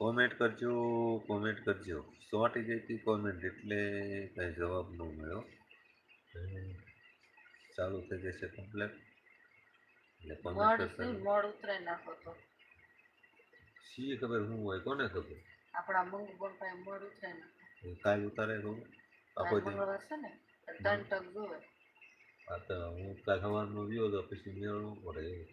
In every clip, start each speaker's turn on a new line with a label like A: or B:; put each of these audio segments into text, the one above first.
A: Comment કરજો comment કરજો. સોટી હતી કોમેન્ટ એટલે કાંઈ જવાબ ન મળ્યો. ચાલુ થઈ જશે કમ્પ્લેટ એટલે કોમેન્ટ
B: કરશે નાખો તો.
A: શી ખબર હું હોય કોને ખબર?
B: આપણા મંગ બોલ પાસે મળ ઉતરાઈ નાખો
A: કાંઈ ઉતારે ખબર આખો
B: કાલ
A: દી
B: ને? તો જોવે.
A: આ તો હું કાંઈ સવારનો ગયો તો પછી મેળ ન પડે એવું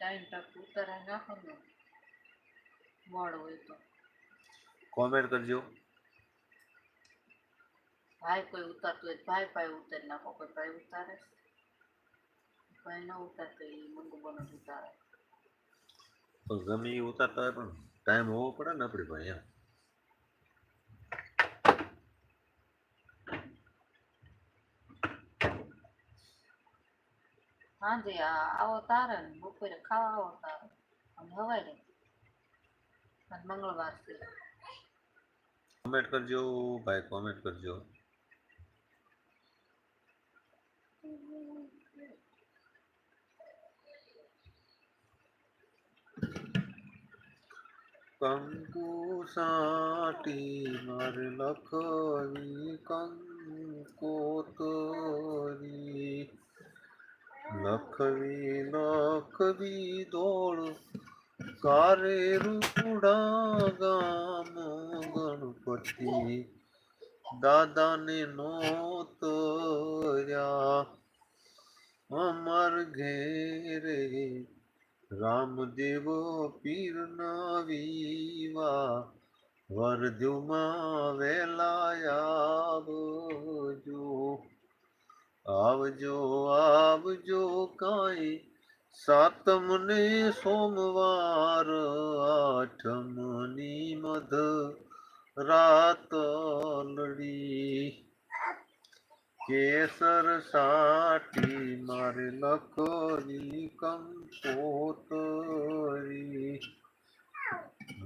B: ત્રણ ટક ઉતારાઈ નાખો ને મળ હોય તો.
A: કોમેન્ટ કરજો.
B: ભાઈ કોઈ ઉતારતું હોય ભાઈ પાસે ઉતારી નાખો કોઈ ભાઈ ઉતારે ભાઈ ન ઉતારતો એ મંગ જ ઉતારે.
A: પણ ગમે એ ઉતારતા હોય પણ ટાઈમ હોવો પડે ને આપણી એમ.
B: સાંજે આ- આવો તારે ને બપોરે ખાવા આવો તારે અને હવારે અને મંગળવાર છે
A: કોમેન્ટ કરજો ભાઈ કોમેન્ટ કરજો કંકુ સાટી મારે લખવી કંકોતરી લખવી લખવી દોળ કારે રૂડા ગામ ગણપતિ. દાદાને નોતર્યા અમર ઘેરે. રામદેવ પીરના વિવા વરધુમાં વેલાયા આવજો આવજો આવજો કાંઈ. સાતમને સોમવાર, આઠમની મધ. રાતલડી કેસર સાટી મારે લખવી કંકોતરી.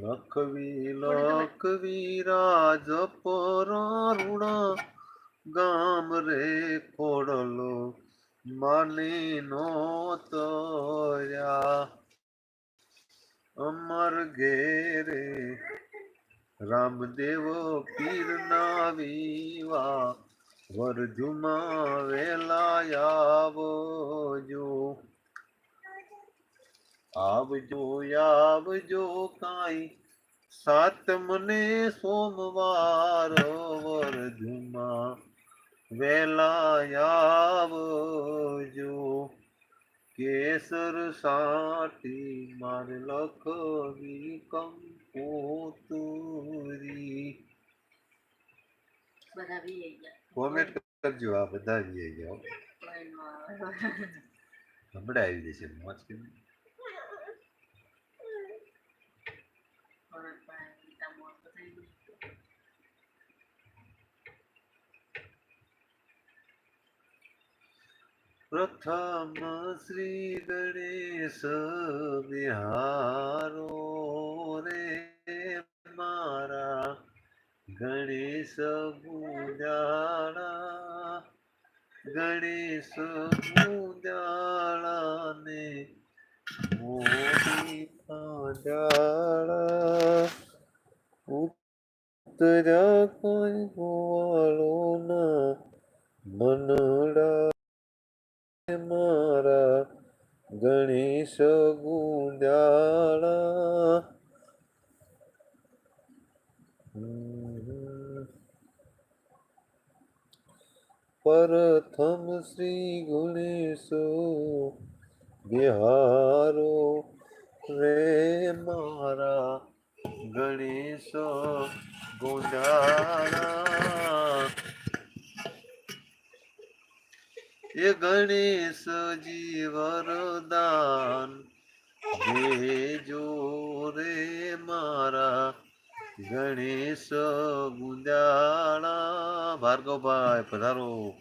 A: લખવી લખવી રાજ પરારુણા. ગામ રે ખોડલો માને નો તર્યા. અમર ઘેરે રામદેવ પીરના વીવા વરજુમાં વેલા આવજો. આવજો આવજો કાંઈ, સાતમને સોમવાર વરજુમાં વેલા આવજો કેસર સાટી મારે લખવી કંકોતુરી. કોમેન્ટ કરજો આ બધા આવી જાઓ હમણાં આવી જશે મોજ કે પ્રથમ શ્રી ગણેશ બિહારો રે મારા ગણેશ ગુંજાળા ગણેશ ગુંજાળાને મોટી પાંજાળા ઉતર્યા કોઈ ગોવાળોના મનડા મારા ગણેશ ગુંજાળા પ્રથમ શ્રી ગણેશ બિહારો રે મારા ગણેશ ગુંજાળા એ ગણેશજી વરદાન જો રે મારા ગણેશ ગુંદાળા ભાર્ગવભાઈ પધારો.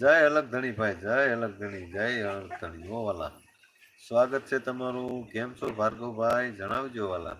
A: જય અલગ ધણીભાઈ જય અલગ ધણી જય અલગ ઓ વાલા. સ્વાગત છે તમારું. કેમ છો ભાર્ગવભાઈ? જણાવજો વાલા.